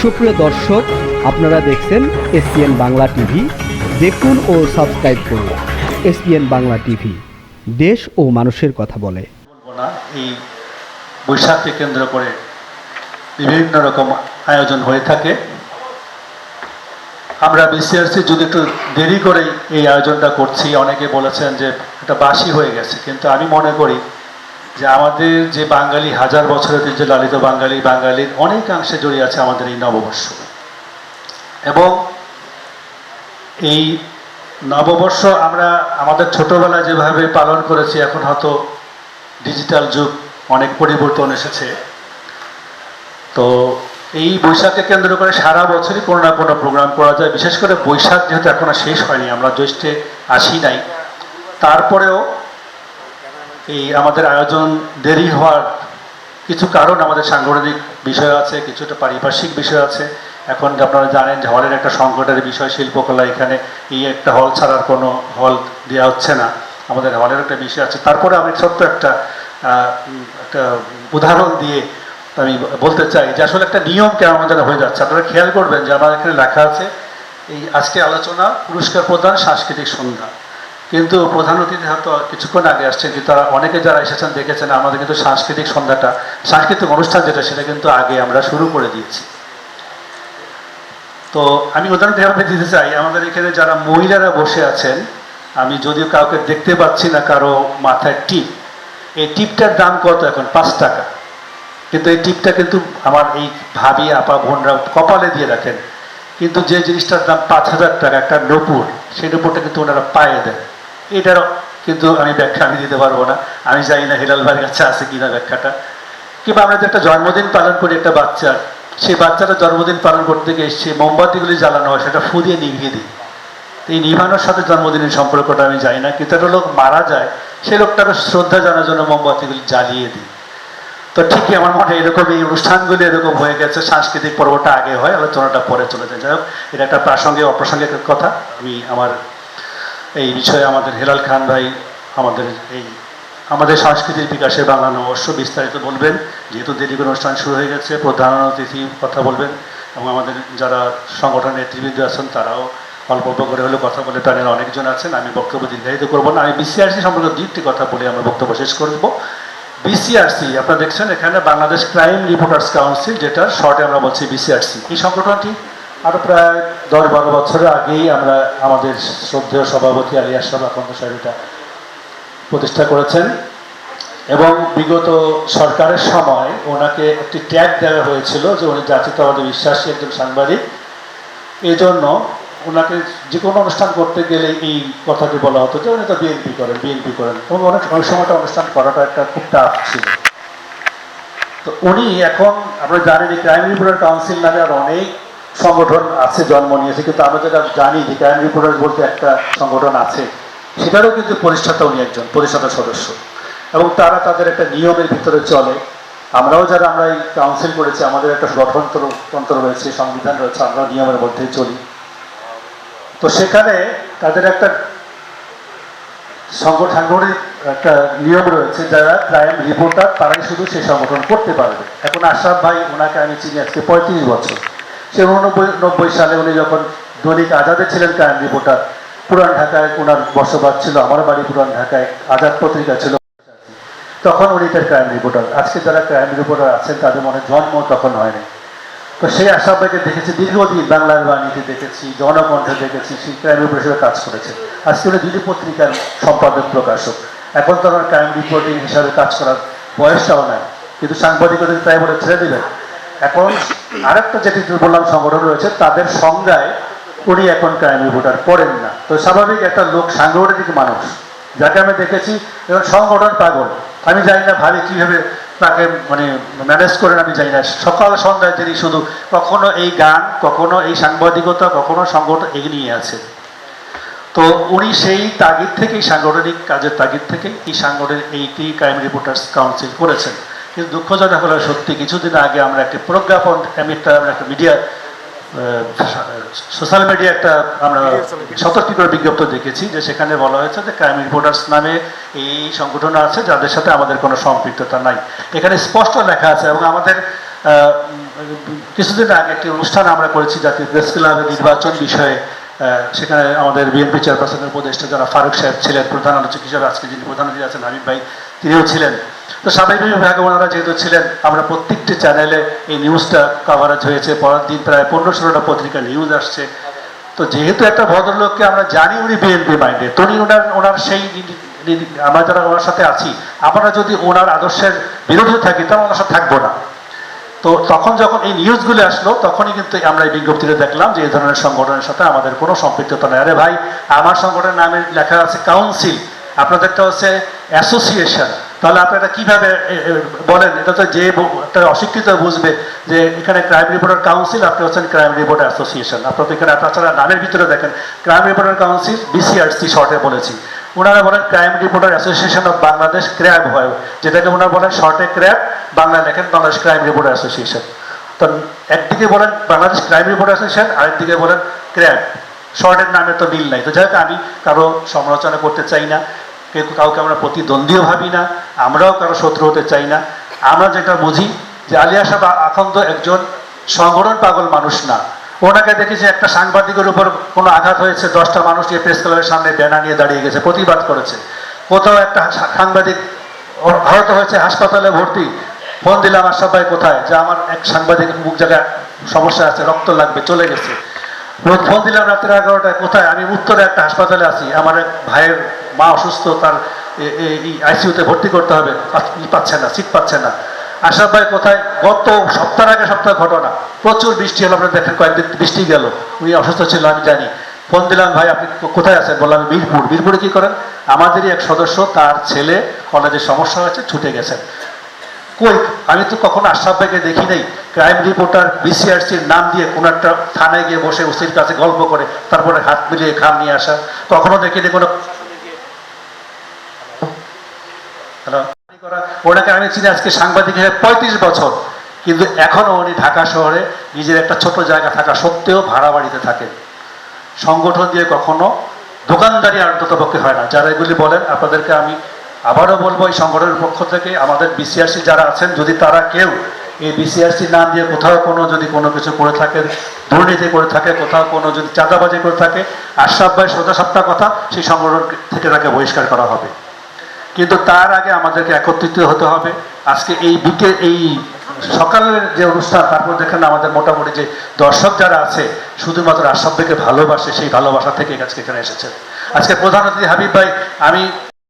সুপ্রিয় দর্শক, আপনারা দেখছেন এসপিএন বাংলা টিভি। দেখুন ও সাবস্ক্রাইব করুন এসপিএন বাংলা টিভি। দেশ ও মানুষের কথা বলে। এই বৈশাখকে কেন্দ্র করে বিভিন্ন রকম আয়োজন হয়ে থাকে। আমরা বিসিআরসি যদি একটু দেরি করে এই আয়োজনটা করছি, অনেকে বলেছেন যে এটা বাসি হয়ে গেছে, কিন্তু আমি মনে করি যে আমাদের যে বাঙালি, হাজার বছরের যে লালিত বাঙালি, বাঙালির অনেকাংশে জড়িয়ে আছে আমাদের এই নববর্ষ। এবং এই নববর্ষ আমরা আমাদের ছোটবেলায় যেভাবে পালন করেছি, এখন হয়তো ডিজিটাল যুগ অনেক পরিবর্তন এসেছে। তো এই বৈশাখকে কেন্দ্র করে সারা বছরই কোনো না কোনো প্রোগ্রাম করা যায়। বিশেষ করে বৈশাখ যেহেতু এখনও শেষ হয়নি, আমরা জ্যৈষ্ঠে আসি নাই। তারপরেও এই আমাদের আয়োজন দেরি হওয়ার কিছু কারণ আমাদের সাংগঠনিক বিষয় আছে, কিছুটা পারিপার্শ্বিক বিষয় আছে। এখন আপনারা জানেন যে হলের একটা সংকটের বিষয়, শিল্পকলা এখানে এই একটা হল ছাড়ার কোনো হল দেওয়া হচ্ছে না। আমাদের হলের একটা বিষয় আছে। তারপরে আমি ছোট্ট একটা একটা উদাহরণ দিয়ে আমি বলতে চাই যে আসলে একটা নিয়ম কেন আমাদের হয়ে যাচ্ছে। আপনারা খেয়াল করবেন যে আমার এখানে লেখা আছে, এই আজকে আলোচনা, পুরস্কার প্রদান, সাংস্কৃতিক সন্ধ্যা। কিন্তু প্রধান অতিথি হয়তো কিছুক্ষণ আগে আসছেন, কিন্তু তারা অনেকে যারা এসেছেন, দেখেছেন আমাদের কিন্তু সাংস্কৃতিক সন্ধ্যাটা, সাংস্কৃতিক অনুষ্ঠান যেটা, সেটা কিন্তু আগে আমরা শুরু করে দিয়েছি। তো আমি উদাহরণ হিসাবে দিতে চাই, আমাদের এখানে যারা মহিলারা বসে আছেন, আমি যদিও কাউকে দেখতে পাচ্ছি না, কারও মাথায় টিপ, এই টিপটার দাম কত এখন? পাঁচ টাকা। কিন্তু এই টিপটা কিন্তু আমার এই ভাবি, আপা, বোনরা কপালে দিয়ে রাখেন। কিন্তু যে জিনিসটার দাম পাঁচ হাজার টাকা, একটা নপুর, সেই নপুরটা কিন্তু ওনারা পায়ে দেন। এটারও কিন্তু আমি ব্যাখ্যা আমি দিতে পারব না। আমি জানি না হিলাল ভাইয়ের কাছে আছে কিনা ব্যাখ্যাটা। কিংবা আমরা যে একটা জন্মদিন পালন করি একটা বাচ্চার, সেই বাচ্চাটা জন্মদিন পালন করতে গিয়ে সে মোমবাতিগুলি জ্বালানো হয়, সেটা ফু দিয়ে নিভিয়ে দিই। এই নিভানোর সাথে জন্মদিনের সম্পর্কটা আমি জানি না, কিন্তু একটা লোক মারা যায়, সেই লোকটাকে শ্রদ্ধা জানার জন্য মোমবাতিগুলি জ্বালিয়ে দিই। তো ঠিকই আমার মনে এরকম এই অনুষ্ঠানগুলি এরকম হয়ে গেছে, সাংস্কৃতিক পর্বটা আগে হয়, আলোচনাটা পরে চলে যায়। যাই হোক, এটা একটা প্রাসঙ্গিক, অপ্রাসঙ্গিক কথা। আমি আমার এই বিষয়ে আমাদের হেলাল খান ভাই আমাদের এই আমাদের সংস্কৃতির বিকাশে বাংলা নববর্ষ বিস্তারিত বলবেন। যেহেতু দেরি অনুষ্ঠান শুরু হয়ে গেছে, প্রধান অতিথি কথা বলবেন এবং আমাদের যারা সংগঠনের নেতৃবৃন্দ আছেন, তারাও অল্প অল্প করে হলেও কথা বলে প্যানেল অনেকজন আছেন। আমি বক্তব্য দীর্ঘায়িত করব না। আমি বিসিআরসি সম্পর্কে দুইটি কথা বলে আমরা বক্তব্য শেষ করব বিসিআরসি আপনারা দেখছেন এখানে বাংলাদেশ ক্রাইম রিপোর্টার্স কাউন্সিল, যেটা শর্টে আমরা বলছি বিসিআরসি এই সংগঠনটি আরও প্রায় দশ বারো বছরের আগেই আমরা আমাদের শ্রদ্ধেয় সভাপতি আলী আশরাফ আকন্দ সাহেব এটা প্রতিষ্ঠা করেছেন। এবং বিগত সরকারের সময় ওনাকে একটি ট্যাগ দেওয়া হয়েছিল যে উনি জাতীয়তাবাদী বিশ্বাসী একজন সাংবাদিক। এই জন্য ওনাকে যে কোনো অনুষ্ঠান করতে গেলে এই কথাটি বলা হতো যে উনি তো বিএনপি করেন বিএনপি করেন। এবং অনেক অনেক সময়টা অনুষ্ঠান করাটা একটা খুব টাফ ছিল। তো উনি এখন, আমরা জানি যে ক্রাইম রিপোর্টার কাউন্সিল নামে আর অনেক সংগঠন আছে, জন্ম নিয়েছে, কিন্তু আমরা যেটা জানি যে ক্রাইম রিপোর্টার বলতে একটা সংগঠন আছে, সেটারও কিন্তু প্রতিষ্ঠাতা উনি একজন, প্রতিষ্ঠাতা সদস্য। এবং তারা তাদের একটা নিয়মের ভিতরে চলে। আমরাও যারা আমরা এই কাউন্সিল করেছি, আমাদের একটা গঠনতন্ত্র তন্ত্র রয়েছে, সংবিধান রয়েছে আমরা নিয়মের মধ্যেই চলি। তো সেখানে তাদের একটা সংগঠনিক একটা নিয়ম রয়েছে, যারা ক্রাইম রিপোর্টার তারাই শুধু সেই সংগঠন করতে পারবে। এখন আশরাফ ভাই, ওনাকে আমি চিনি আজকে পঁয়ত্রিশ বছর। সে উননব্বই নব্বই সালে উনি যখন দৈনিক আজাদে ছিলেন ক্রাইম রিপোর্টার, পুরান ঢাকায় ওনার বসবাস ছিল, আমার বাড়ি পুরান ঢাকায়, আজাদ পত্রিকা ছিল। তখন উনি তার ক্রাইম রিপোর্টার। আজকে যারা ক্রাইম রিপোর্টার আছেন, তাদের মনে জন্ম তখন হয়নি। তো সেই আশরাফ ভাইকে দেখেছি, দীর্ঘদিন বাংলার বাণীতে দেখেছি, জনকণ্ঠে দেখেছি, সেই ক্রাইম রিপোর্টার হিসেবে কাজ করেছে আজকে উনি দুটি পত্রিকার সম্পাদক, প্রকাশক। এখন তো আমার ক্রাইম রিপোর্টিং হিসাবে কাজ করার বয়সটাও নাই, কিন্তু সাংবাদিকদের তাই বলে ছেড়ে দিলেন এখন আরেকটা যেটি বললাম সংগঠন রয়েছে, তাদের সংজ্ঞায় উনি এখন ক্রাইম রিপোর্টার পড়েন না। তো স্বাভাবিক একটা লোক সাংগঠনিক মানুষ, যাকে আমি দেখেছি, এবং সংগঠন পাগল। আমি জানি না ভাবি কীভাবে তাকে মানে ম্যানেজ করেন, আমি জানি না। সকাল সন্ধ্যায় তিনি শুধু কখনো এই গান, কখনো এই সাংবাদিকতা, কখনো সংগঠন এগিয়ে আছে। তো উনি সেই তাগিদ থেকেই সাংগঠনিক কাজের তাগিদ থেকে এই সাংগঠনিক এইটি ক্রাইম রিপোর্টার্স কাউন্সিল করেছেন। কিন্তু দুঃখজনক হলো সত্যি কিছুদিন আগে আমরা একটি প্রজ্ঞাপন আমি একটা আমরা একটা মিডিয়া সোশ্যাল মিডিয়া একটা আমরা সতর্ক করে বিজ্ঞপ্তি দেখেছি যে সেখানে বলা হয়েছে যে ক্রাইম রিপোর্টার্স নামে এই সংগঠন আছে যাদের সাথে আমাদের কোনো সম্পৃক্ততা নাই। এখানে স্পষ্ট লেখা আছে এবং আমাদের কিছুদিন আগে একটি অনুষ্ঠান আমরা করেছি জাতীয় প্রেস ক্লাবের নির্বাচন বিষয়ে সেখানে আমাদের বিএনপি চেয়ারপারসনের উপদেষ্টা যারা ফারুক সাহেব ছিলেন প্রধান আলোচক হিসেবে আজকে যিনি প্রধান আছেন হাবিব ভাই তিনিও ছিলেন। তো স্বাভাবিকভাবে ওনারা যেহেতু ছিলেন, আমরা প্রত্যেকটি চ্যানেলে এই নিউজটা কভারেজ হয়েছে। পরের দিন প্রায় পনেরো ষোলোটা পত্রিকা নিউজ আসছে। তো যেহেতু একটা ভদ্রলোককে আমরা জানি উনি বিএনপি মাইন্ডে তো উনি ওনার ওনার সেই আমরা যারা ওনার সাথে আছি, আমরা যদি ওনার আদর্শের বিরোধী থাকি, তাহলে ওনার সাথে থাকব না। তো তখন যখন এই নিউজগুলো আসলো, তখনই কিন্তু আমরা এই বিজ্ঞপ্তিতে দেখলাম যে এই ধরনের সংগঠনের সাথে আমাদের কোনো সম্পৃক্ততা নেই। আরে ভাই, আমার সংগঠনের নামে লেখা আছে কাউন্সিল আপনাদেরটা হচ্ছে অ্যাসোসিয়েশন তাহলে আপনারা কীভাবে বলেন, এটা তো যে অশিক্ষিত বুঝবে যে এখানে ক্রাইম রিপোর্টার কাউন্সিল আপনি হচ্ছেন ক্রাইম রিপোর্টার অ্যাসোসিয়েশন আপনার তো এখানে, তাছাড়া নামের ভিতরে দেখেন ক্রাইম রিপোর্টার কাউন্সিল বিসিআরসি শর্টে বলেছি। ওনারা বলেন crime reporter association of Bangladesh CRAB হয়। যেটাকে ওনারা বলেন শর্টে ক্র্যাব বাংলা লেখেন বাংলাদেশ ক্রাইম রিপোর্টার অ্যাসোসিয়েশন তো একদিকে বলেন বাংলাদেশ ক্রাইম রিপোর্টার অ্যাসোসিয়েশন আরেকদিকে বলেন ক্র্যাব শর্টের নামে তো মিল নাই। তো যাই আমি কারও সমালোচনা করতে চাই না। কেউ কাউকে আমরা প্রতিদ্বন্দ্বীও ভাবি না, আমরাও কারও শত্রু হতে চাই না। আমরা যেটা বুঝি যে আলিয়া সাহেব আখন্দ একজন সংগঠন পাগল মানুষ না। ওনাকে দেখেছি একটা সাংবাদিকের উপর কোনো আঘাত হয়েছে, দশটা মানুষ নিয়ে প্রেস ক্লাবের সামনে ব্যানার নিয়ে দাঁড়িয়ে গেছে, প্রতিবাদ করেছে। কোথাও একটা সাংবাদিক আহত হয়েছে, হাসপাতালে ভর্তি। ফোন দিলাম আশরাফ ভাই কোথায়? যে, আমার এক সাংবাদিক মুখ জায়গায় সমস্যা আছে, রক্ত লাগবে, চলে গেছে। ফোন দিলাম রাত্রে এগারোটায়, কোথায়? আমি উত্তরে একটা হাসপাতালে আছি। আমার এক ভাইয়ের মা অসুস্থ, তার আইসিইউতে ভর্তি করতে হবে। পাচ্ছে না, সিট পাচ্ছে না। আশরাফ ভাই, কোথায়? গত সপ্তাহ আগে সপ্তাহ ঘটনা। প্রচুর বৃষ্টি হলো, আপনারা দেখেন কয়েকদিন বৃষ্টি গেল। উনি অসুস্থ ছিল আমি জানি। ফোন দিলাম, ভাই, আপনি কোথায় আছেন? বললাম বীরপুর বীরপুরে কি করেন? আমাদেরই এক সদস্য, তার ছেলে কলেজে সমস্যা হয়েছে, ছুটে গেছেন। কই? আমি তো কখনো আশরাফ ভাইকে দেখি নাই। ক্রাইম রিপোর্টার বিসিআরসির নাম দিয়ে কোনো একটা থানায় গিয়ে বসে ওসির কাছে গল্প করে, তারপরে হাত মিলিয়ে খাম নিয়ে আসা। কখনো দেখিনি কোনো ওনাকে আমি চিনি আজকে সাংবাদিক হিসেবে পঁয়ত্রিশ বছর, কিন্তু এখনও উনি ঢাকা শহরে নিজের একটা ছোট জায়গা থাকা সত্ত্বেও ভাড়া বাড়িতে থাকেন সংগঠন দিয়ে কখনো দোকানদারি অন্তত পক্ষে হয় না। যারা এগুলি বলেন, আপনাদেরকে আমি আবারও বলব এই সংগঠনের পক্ষ থেকে, আমাদের বিসিআরসি যারা আছেন, যদি তারা কেউ এই বিসিআরসি নাম দিয়ে কোথাও কোনো যদি কোনো কিছু করে থাকে দুর্নীতি করে থাকে, কোথাও কোনো যদি চাঁদাবাজি করে থাকে, আশরাফ ভাই সোজা সপ্তাহ কথা, সেই সংগঠন থেকে তাকে বহিষ্কার করা হবে। কিন্তু তার আগে আমাদেরকে একত্রিত হতে হবে। আজকে এই বিকে, এই সকালের যে অনুষ্ঠান, তারপর দেখেন আমাদের মোটামুটি যে দর্শক যারা আছে, শুধুমাত্র আশরাফ ভাইকে ভালোবাসে, সেই ভালোবাসা থেকে আজকে এখানে এসেছেন। আজকে প্রধান অতিথি হাবিব ভাই, আমি